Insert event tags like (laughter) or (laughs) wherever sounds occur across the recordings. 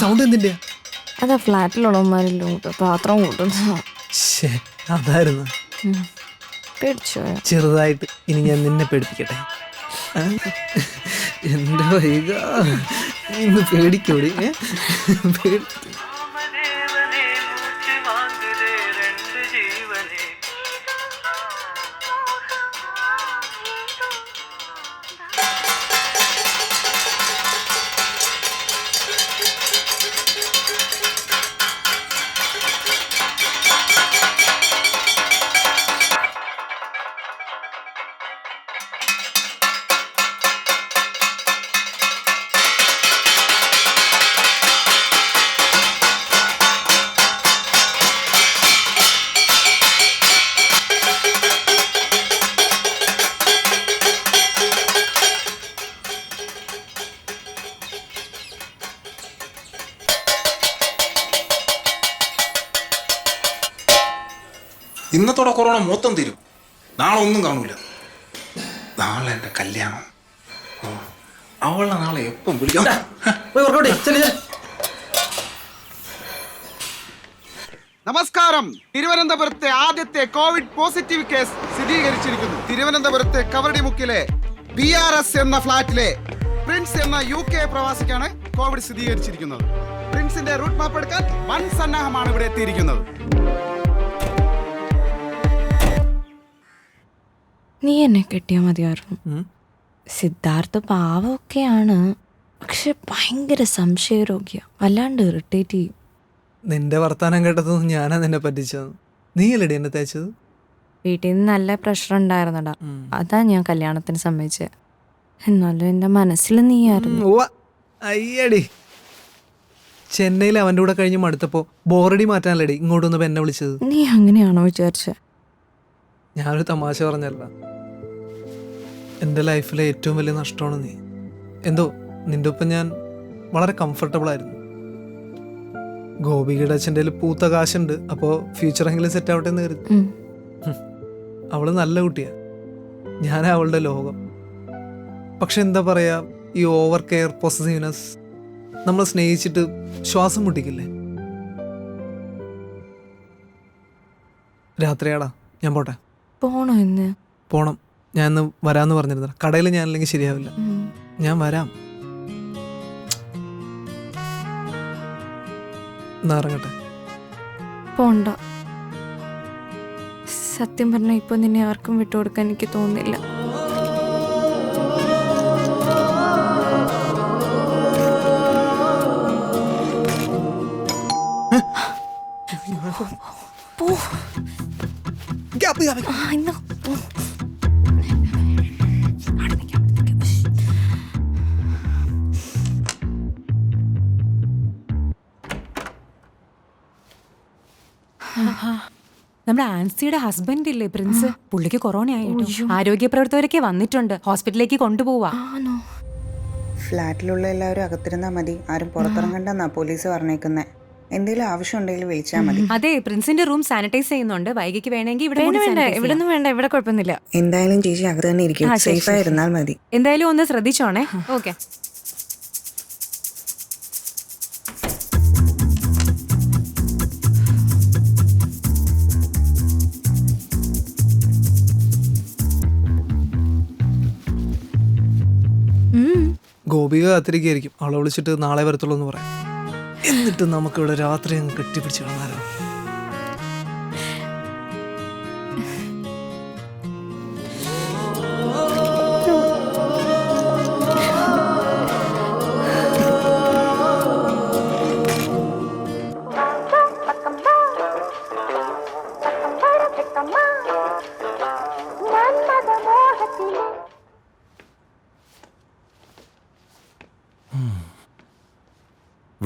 Sound അതാ ഫ്ലാറ്റിലുള്ളവന്മാരെല്ലാം പാത്രം കൂട്ടുന്നു. ശ്ശേ, അതായിരുന്നു. പേടിച്ചോ ചെറുതായിട്ട് ഇനി ഞാൻ നിന്നെ പേടിപ്പിക്കട്ടെ. എന്താ എന്റെ വൈക? ഇന്ന് പേടിക്കോടി. ഏ? ഇന്നത്തോടെ കൊറോണ മൊത്തം തീരും. നാളെ ഒന്നും കാണൂല. നാളെ എന്റെ കല്യാണം. ഓ അവളെ നാളെ എപ്പം വിളിക്കാം. നമസ്കാരം. തിരുവനന്തപുരത്തെ ആദ്യത്തെ കോവിഡ് പോസിറ്റീവ് കേസ് സ്ഥിരീകരിച്ചിരിക്കുന്നു. തിരുവനന്തപുരത്തെ കവരടിമുക്കിലെ ബി ആർ എസ് എന്ന ഫ്ലാറ്റിലെ പ്രിൻസ് എന്ന യു കെ പ്രവാസിക്കാണ് കോവിഡ് സ്ഥിരീകരിച്ചിരിക്കുന്നത്. പ്രിൻസിന്റെ റൂട്ട് മാപ്പ് എടുക്കാൻ വൻ സന്നാഹമാണ് ഇവിടെ എത്തിയിരിക്കുന്നത്. നീ എന്നെ കെട്ടിയാൽ മതിയായിരുന്നു. സിദ്ധാർത്ഥ പാവമൊക്കെയാണ്. പക്ഷെ ഭയങ്കര സംശയരോഗ്യ. വല്ലാണ്ട് ഇറിറ്റേറ്റ് ചെയ്യും. നിന്റെ വർത്താനം കേട്ടതൊന്നും ഞാനാ നിന്നെ പറ്റിച്ചത്. അല്ലേ എന്നെ തേച്ചത്? വീട്ടിൽ നിന്ന് നല്ല പ്രഷർ ഉണ്ടായിരുന്നടാ. അതാ ഞാൻ കല്യാണത്തിന് സമ്മതിച്ചത് എന്നാലും എന്റെ മനസ്സിൽ നീയായിരുന്നു. അയ്യടി. ചെന്നൈയിൽ അവന്റെ കൂടെ കഴിഞ്ഞ് മടുത്തപ്പോ ബോറടി മാറ്റാനല്ലേടി ഇങ്ങോട്ട് എന്നെ വിളിച്ചത്. നീ അങ്ങനെയാണോ വിചാരിച്ചത് ഞാനൊരു തമാശ പറഞ്ഞല്ല എന്റെ ലൈഫിലെ ഏറ്റവും വലിയ നഷ്ടമാണ് നീ. എന്തോ നിന്റെ ഒപ്പം ഞാൻ വളരെ കംഫർട്ടബിൾ ആയിരുന്നു. ഗോപികയുടെ അച്ഛന്റെ പൂത്ത കാശുണ്ട് അപ്പോൾ ഫ്യൂച്ചറെങ്കിലും സെറ്റ് ആവട്ടെ എന്ന് കരുതി. അവൾ നല്ല കുട്ടിയാ. ഞാൻ അവളുടെ ലോകം. പക്ഷെ എന്താ പറയുക ഈ ഓവർ കെയർ പൊസസീവ്നെസ് നമ്മൾ സ്നേഹിച്ചിട്ട് ശ്വാസം മുട്ടിക്കില്ലേ? രാത്രിയാടാ ഞാൻ പോട്ടെ. പോണോ ഇന്ന്? പോണം. ഞാൻ ഇന്ന് വരാമെന്ന് പറഞ്ഞിരുന്നു കടയിൽ ഞാനില്ലെങ്കിൽ ശരിയാവില്ല. ഞാൻ വരാം. എന്നാ ഇറങ്ങട്ടെ. പോണ്ട. സത്യം പറഞ്ഞ ഇപ്പൊ നിന്നെ ആർക്കും വിട്ടുകൊടുക്കാൻ എനിക്ക് തോന്നുന്നില്ല. പോ. ആ, ഇന്ന് പോ. അവിടെ നിക്ക്, അവിടെ നിക്ക്. ഉഷ്. നമ്മുടെ ആൻസിയുടെ ഹസ്ബൻഡ് ഇല്ലേ പ്രിൻസ് പുള്ളിക്ക് കൊറോണ ആയിട്ടോ ആരോഗ്യ പ്രവർത്തകരൊക്കെ വന്നിട്ടുണ്ട്. ഹോസ്പിറ്റലിലേക്ക് കൊണ്ടുപോവാ. ഫ്ലാറ്റിലുള്ള എല്ലാവരും അകത്തിരുന്നാൽ മതി. ആരും പുറത്തിറങ്ങണ്ടെന്നാ പോലീസ് പറഞ്ഞേക്കുന്നേ. എന്തെങ്കിലും ആവശ്യമുണ്ടെങ്കിൽ വിളിച്ചാൽ മതി. അതെ പ്രിൻസിന്റെ റൂം സാനിറ്റൈസ് ചെയ്യുന്നുണ്ട്. വൈകിക്ക് വേണമെങ്കിൽ ഇവിടെ വേണ്ട കൊണ്ട് വേണ്ട sanitize ഇവിടെ ചെയ്യാം. ഒന്നും വേണ്ട ഇവിടെ കുഴപ്പമൊന്നുമില്ല. എന്തായാലും ചേച്ചി അകത്ത് തന്നെ ഇരിക്കും. സേഫായി ഇരുന്നാൽ മതി. എന്തായാലും ഒന്ന് ശ്രദ്ധിച്ചോണേ. ഓക്കെ. ഉം. ഗോപിക കാത്തിരിക്കുകയായിരിക്കും. അവളെ വിളിച്ചിട്ട് നാളെ വരത്തുള്ളൂ എന്ന് പറയാം. എന്നിട്ട് നമുക്കിവിടെ രാത്രി അങ്ങ് കെട്ടിപ്പിടിച്ച് കിടന്നാലോ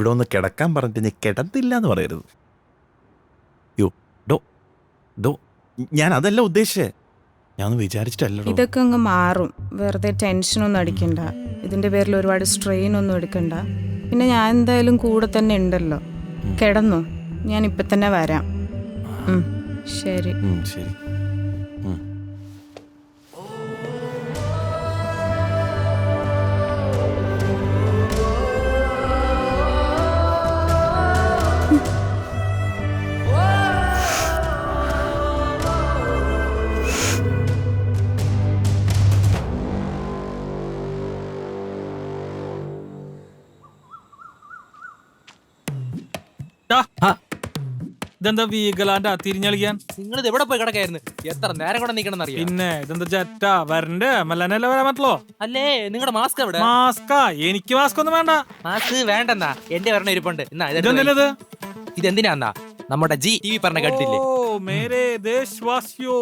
ഇവിടെ ഒന്ന് കിടക്കാൻ പറഞ്ഞിട്ട് ഞാൻ കിടന്നില്ല എന്ന് പറയരുത്. യോ ഡോ ഡോ ഞാൻ അതല്ല ഉദ്ദേശിച്ചേ. ഞാൻ വിചാരിച്ചിട്ടല്ല ഇതൊക്കെ അങ്ങ് മാറും. വെറുതെ ടെൻഷനൊന്നും അടിക്കണ്ട. ഇതിന്റെ പേരിൽ ഒരുപാട് സ്ട്രെയിൻ ഒന്നും എടുക്കണ്ട. പിന്നെ ഞാൻ എന്തായാലും കൂടെ തന്നെ ഉണ്ടല്ലോ. കിടന്നു. ഞാൻ ഇപ്പൊ തന്നെ വരാം ശരി. ശരി. ഇതെന്താ വീഗലാന്റെ തിരിഞ്ഞളിക്കാൻ നിങ്ങൾ ഇത് എവിടെ പോയി കിടക്കായിരുന്നു? എത്ര നേരം കൂടെ നിൽക്കണം അറിയാം? പിന്നെ ഇതെന്താ ജെറ്റ? വരണ്ട്. മല്ലനല്ലേ വരാൻ പറ്റുള്ളോ? അല്ലേ നിങ്ങളുടെ മാസ്ക് എവിടെ? മാസ്കാ. എനിക്ക് മാസ്ക് ഒന്നും വേണ്ട. മാസ്ക് വേണ്ടെന്നാ. എന്റെ വരണ ഇരിപ്പുണ്ട്. എന്നാ ഇതെന്തിനത് ഇതെന്തിനാന്നാ? നമ്മുടെ ജി ടി വി പറഞ്ഞ കേട്ടില്ലേ മേരേ ദേശവാസിയോ.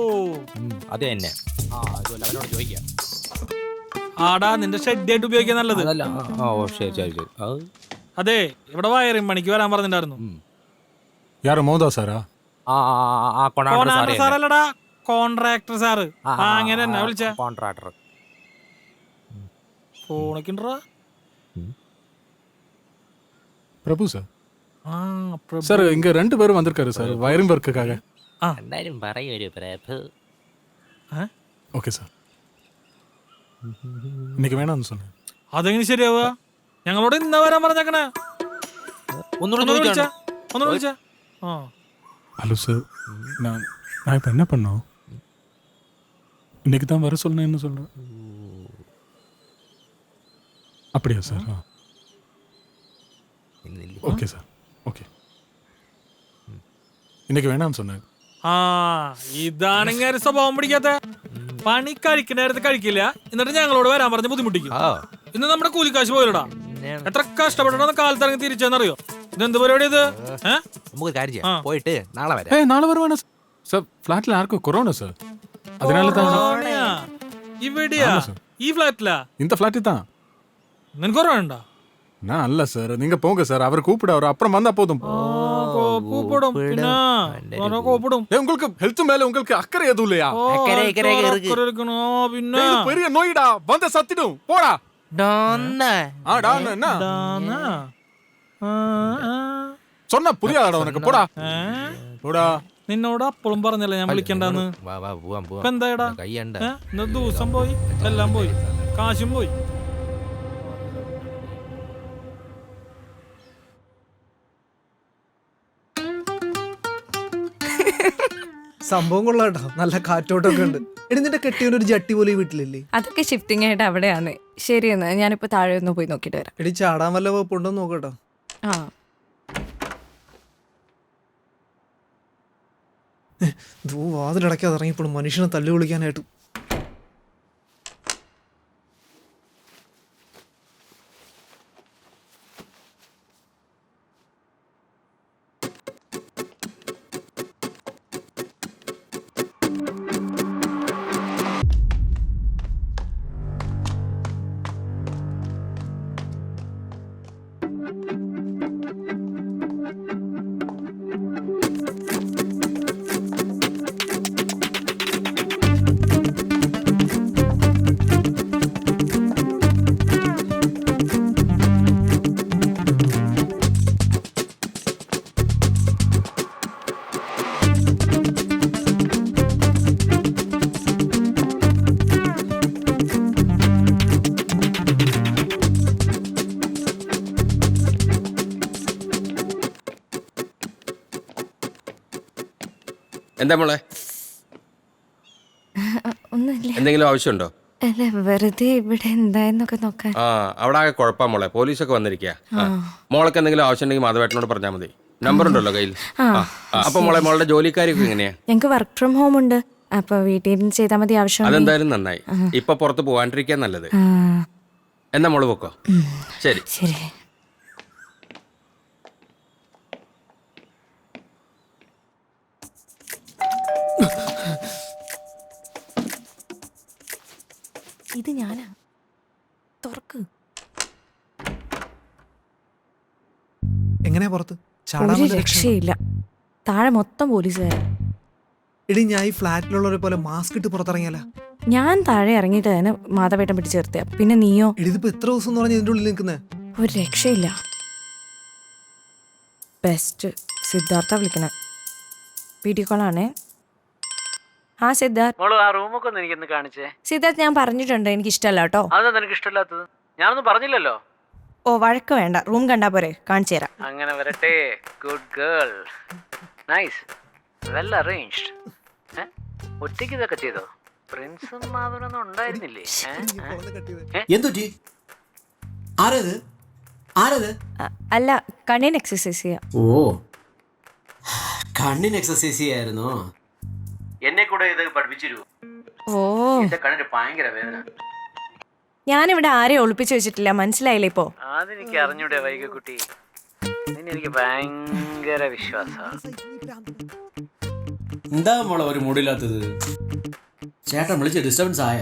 അത് തന്നെ. ആ അതുമല്ല അവനോട് ചോദിക്കാം. ആടാ നിന്റെ ഷെഡ് ഷെഡായിട്ട് ഉപയോഗിക്കാൻ നല്ലത്. ഓ ശരി ശരി ശരി. അതെ ഇവിടെ വയറിംഗ് മണിക്ക് വരാൻ പറഞ്ഞിട്ടുണ്ടായിരുന്നു. യാറ് മോദാസാരാ ആ, കോൺട്രാക്ടർ സാർ അല്ലടാ കോൺട്രാക്ടർ സാർ ആ, അങ്ങനെ തന്നെ വിളിച്ച. കോൺട്രാക്ടർ ഫോണിക്കണ്ടാ ആ പ്രഭു. சார் இங்க ரெண்டு பேரும் வந்திருக்காரு சார் வயரிங் ஒர்க்குக்காக എന്തായാലും പറയൂ പ്രഭു. ഏ? ஓகே சார் இன்னைக்கு வேணாம்னு അതെങ്ങനെ ശരിയാവുക? ഞങ്ങളോട് ഇന്ന വരാൻ പറഞ്ഞേക്കണേ ഒന്നുകൂടെ ഒന്നുകൂടെ വിളിച്ചാ ചോദിക്കാം ഒന്നുകൂടെ വിളിച്ചാ ആ ஹலோ சார் நான் நான் இப்போ என்ன பண்ணோம் இன்னைக்கு தான் வர சொன்னேன் என்ன சொல்கிறேன் அப்படியா சார் ஆ ஓகே சார் ஓகே இன்னைக்கு வேணாம்னு சொன்னேன் ആ ഇതാണ് ഇങ്ങനെ സ്വഭാവം പിടിക്കാത്ത പണി കഴിക്കണേരത്ത് കഴിക്കില്ല എന്നിട്ട് ഞങ്ങളോട് വരാൻ പറഞ്ഞ് ബുദ്ധിമുട്ടിക്കും ആ ഇന്ന് നമ്മുടെ കൂലിക്കാശ് പോയില്ലടാ എത്ര കഷ്ടപ്പെട്ടാണ് കാലത്തിറങ്ങി തിരിച്ചെന്നറിയോ ഇതെന്ത് പരിപാടി ഇത് ഏഹ് നമുക്കൊരു കാര്യം പോയിട്ട് നാളെ വരാം ഏയ് നാളെ വരുവാണ് സാർ ഫ്ലാറ്റിൽ ആർക്കും കൊറോണ സാർ അതിനാൽ ഇവിടെയാ ഈ ഫ്ലാറ്റിലാ இந்த ஃப்ளாட்டு தான் നിനക്ക് കൊറോണ நான் அல்ல சார் நீங்க போங்க சார் அவர் கூப்பிட அவர் அப்புறம் வந்தா போதுം കൂപ്പിടും പിന്നെ കൊറേ കൂപ്പിടും ஏய், உங்களுக்கு ஹெல்த் மேல உங்களுக்கு அக்கறை எதுவும் இல்லையா ഓ, பெரிய நோய்டா வந்த சத்திடும் போடா ഡോന്ന്. ஆ டான்னு என்ன ഇതാന്ന്. ആ, ആ. சொன்னா புரியாதடா உனக்கு போடா ഏ? போடா നിന്നോട് അപ്പോഴും പറഞ്ഞല്ലേ ഞാൻ വിളിക്കണ്ടെന്ന് വാ വാ പോവാം ഇപ്പൊ പോവാം എന്തായടാ കയ്യണ്ട ഏ? ഇന്ന് ദിവസം പോയി എല്ലാം പോയി കാശും പോയി സംഭവം കൊള്ളാട്ടോ നല്ല കാറ്റോട്ടൊക്കെ ഉണ്ട്. എടി നിന്റെ കെട്ടിയവൻ ഒരു ജട്ടി പോലെ ഈ വീട്ടിലില്ലേ? അതൊക്കെ ഷിഫ്റ്റിംഗ് ആയിട്ട് അവിടെയാണ്. ശരി എന്നാ ഞാനിപ്പോ താഴെ ഒന്ന് പോയി നോക്കിട്ട് വരാം. എടി ചാടാൻ വല്ല വകുപ്പുണ്ടോ നോക്കട്ടോ ആ. ധൂ വാതിലടക്കാതെ ഇറങ്ങിയപ്പോഴും മനുഷ്യനെ തല്ലു വിളിക്കാനായിട്ട്. എന്താ മോളെ? (laughs) ഒന്നുമില്ല. എന്തെങ്കിലും ആവശ്യമുണ്ടോ? അല്ല വെറുതെ ഇവിടെ എന്തായെന്നൊക്കെ നോക്കാൻ. ആ അവിടെ ആകെ കുഴപ്പാ മോളെ. പോലീസൊക്കെ വന്നിരിക്കുക മോളൊക്കെ എന്തെങ്കിലും ആവശ്യം ഉണ്ടെങ്കിൽ മാധവേട്ടനോട് പറഞ്ഞാൽ മതി. നമ്പർ ഉണ്ടല്ലോ കയ്യിൽ. അപ്പൊ മോളെ മോളുടെ ജോലിക്കാരൊക്കെ എങ്ങനെയാ? ഞങ്ങക്ക് വർക്ക് ഫ്രം ഹോം ഉണ്ട്. അപ്പൊ വീട്ടിൽ നിന്ന് ചെയ്താൽ മതി ആവശ്യം അതെന്തായാലും നന്നായി. ഇപ്പൊ പുറത്ത് പോകാണ്ടിരിക്കാൻ നല്ലത്. എന്നാ മോൾ പൊക്കോ? ശരി. ശരി. ഇത് ഞാനാ. തുറക്ക്. എങ്ങനെയാ പുറത്ത്? ഒരു രക്ഷയില്ല താഴെ മൊത്തം പോലീസുകാർ എടി ഞാൻ ഈ ഫ്ലാറ്റിലുള്ളവരെ പോലെ മാസ്ക് ഇട്ട് പുറത്തിറങ്ങിയാല ഞാൻ താഴെ ഇറങ്ങിയിട്ട് തന്നെ മാതാപേട്ടം പിടിച്ചു നിർത്തിയ. പിന്നെ നീയോ? എടി ഇതിപ്പോ എത്ര ദിവസം എന്ന് പറഞ്ഞ ഇതിന്റെ ഉള്ളിൽ നിൽക്കുന്നേ? ഒരു രക്ഷയില്ല. ബെസ്റ്റ് സിദ്ധാർത്ഥ വിളിക്കണേ. വീഡിയോ കോളാണേ ആ സിദ്ധാർത്ഥ്. മോൾ ആ റൂമൊക്കെ ഒന്ന് എനിക്കൊന്ന് കാണിച്ചേ. സിദ്ധാർത്ഥ് ഞാൻ പറഞ്ഞിട്ടുണ്ട് എനിക്ക് ഇഷ്ടമല്ല കേട്ടോ. അതെന്താ നിനക്ക് ഇഷ്ടമില്ലാത്തത് ഞാനൊന്നും പറഞ്ഞില്ലല്ലോ. ഓ വഴക്ക് വേണ്ട. റൂം കണ്ടാ പോരെ. കാണിച്ചു തരാം. അങ്ങനെ വരട്ടെ. Good girl nice well arranged ഒറ്റയ്ക്ക് ഇതൊക്കെ ചെയ്തോ? പ്രിൻസും മാധവനൊന്നും ഉണ്ടായിരുന്നില്ലേ? ഏ? ഏ? എന്തുറ്റി ആരത്? ആരത്? അ- അല്ല കണ്ണിന് എക്സസൈസ് ചെയ്യാം. ഓ. കണ്ണിന് എക്സസൈസ് ചെയ്യായിരുന്നോ? എന്നെ കൂടെ ഇത് പഠിപ്പിച്ചിരുവോ? ഓ. എന്റെ കണ്ണിന് ഭയങ്കര വേദന. ഞാനിവിടെ ആരെ ഒളിപ്പിച്ചു വെച്ചിട്ടില്ല. മനസ്സിലായില്ലേ ഇപ്പോ? അതെനിക്ക് അറിഞ്ഞൂടെ വൈകക്കുട്ടി നിന്നെ എനിക്ക് ഭയങ്കര വിശ്വാസമാണ് എന്താ മോളെ ഒരു മൂടില്ലാത്തത്? ചേട്ടൻ വിളിച്ച് ഡിസ്റ്റർബൻസ് ആയ.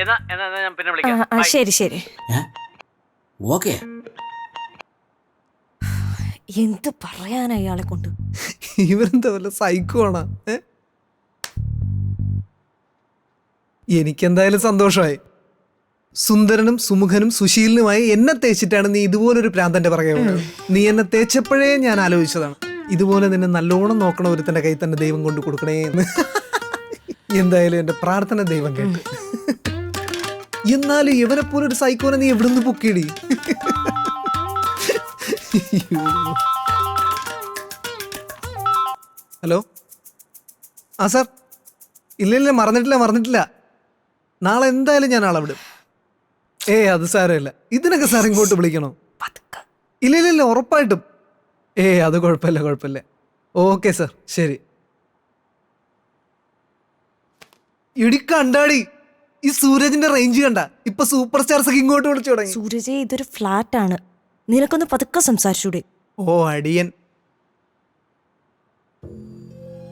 എന്നാ എന്നാ എന്നാ ഞാൻ പിന്നെ ആ, വിളിക്കാം ആ, ശരി ശരി. ഓക്കെ. എന്ത് പറയാനാ ഇയാളെ കൊണ്ട്? ഇവരെന്താ വല്ല സൈക്കോ ആണോ എനിക്കെന്തായാലും സന്തോഷമായി. സുന്ദരനും സുമുഖനും സുശീലനുമായി എന്നെ തേച്ചിട്ടാണ് നീ ഇതുപോലൊരു പ്രാന്തന്റെ പറയുക നീ എന്നെ തേച്ചപ്പോഴേ ഞാൻ ആലോചിച്ചതാണ്. ഇതുപോലെ നിന്നെ നല്ലോണം നോക്കണ ഒരുത്തന്റെ കൈ തന്നെ ദൈവം കൊണ്ട് കൊടുക്കണേ എന്ന്. എന്തായാലും എന്റെ പ്രാർത്ഥന ദൈവം കേട്ടു. എന്നാലും ഇവനെപ്പോലൊരു സൈക്കോനെ നീ എവിടുന്ന് പൊക്കിയിടി? ഹലോ? ആ സാർ. ഇല്ല ഇല്ല മറന്നിട്ടില്ല മറന്നിട്ടില്ല. നാളെ എന്തായാലും ഞാൻ ആളെ വിടും. ഏ അത് സാരമില്ല. ഇതിനൊക്കെ സാർ ഇങ്ങോട്ട് വിളിക്കണോ? ഇല്ല ഇല്ല ഇല്ല ഉറപ്പായിട്ടും. ഏ അത് കുഴപ്പമില്ല കുഴപ്പമില്ല. Okay sir. ശരി. ഇടി കണ്ടാടി ഈ സൂരജിന്റെ റേഞ്ച് കണ്ട. ഇപ്പൊ സൂപ്പർ സ്റ്റാർസ് ഒക്കെ ഇങ്ങോട്ട് വിളിച്ചു തുടങ്ങി. സൂരജ് ഇതൊരു ഫ്ലാറ്റ് ആണ്. നിനക്കൊന്ന് പതുക്കെ സംസാരിച്ചൂടെ? ഓ അടിയൻ.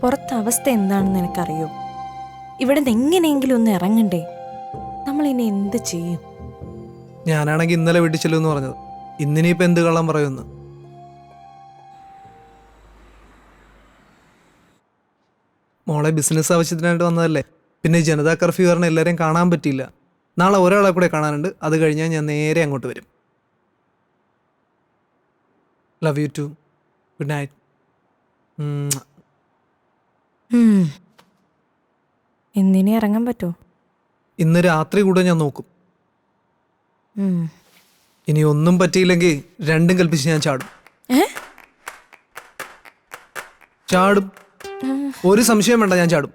പുറത്തെ അവസ്ഥ എന്താണെന്ന് എനിക്കറിയോ ഇവിടെ നിന്ന് എങ്ങനെയെങ്കിലും ഒന്ന് ഇറങ്ങണ്ടേ? നമ്മൾ ഇനി എന്ത് ചെയ്യും? ഞാനാണെങ്കിൽ ഇന്നലെ വീട്ടിൽ എന്ന് പറഞ്ഞത്. ഇന്നിനിയിപ്പോ എന്ത് കള്ളം പറയുമെന്ന്? മോളെ ബിസിനസ് ആവശ്യത്തിനായിട്ട് വന്നതല്ലേ? പിന്നെ ജനതാ കർഫ്യൂ കാരണം എല്ലാവരെയും കാണാൻ പറ്റിയില്ല. നാളെ ഒരാളെ കൂടെ കാണാനുണ്ട്. അത് കഴിഞ്ഞാൽ ഞാൻ നേരെ അങ്ങോട്ട് വരും. Love you too good night. എന്തിനെ ഇറങ്ങാൻ പറ്റുമോ ഇന്ന് രാത്രി കൂടെ ഞാൻ നോക്കും. ഇനി ഒന്നും പറ്റിയില്ലെങ്കിൽ രണ്ടും കൽപ്പിച്ച് ഞാൻ ചാടും. ചാടും. ഒരു സംശയം വേണ്ട ഞാൻ ചാടും.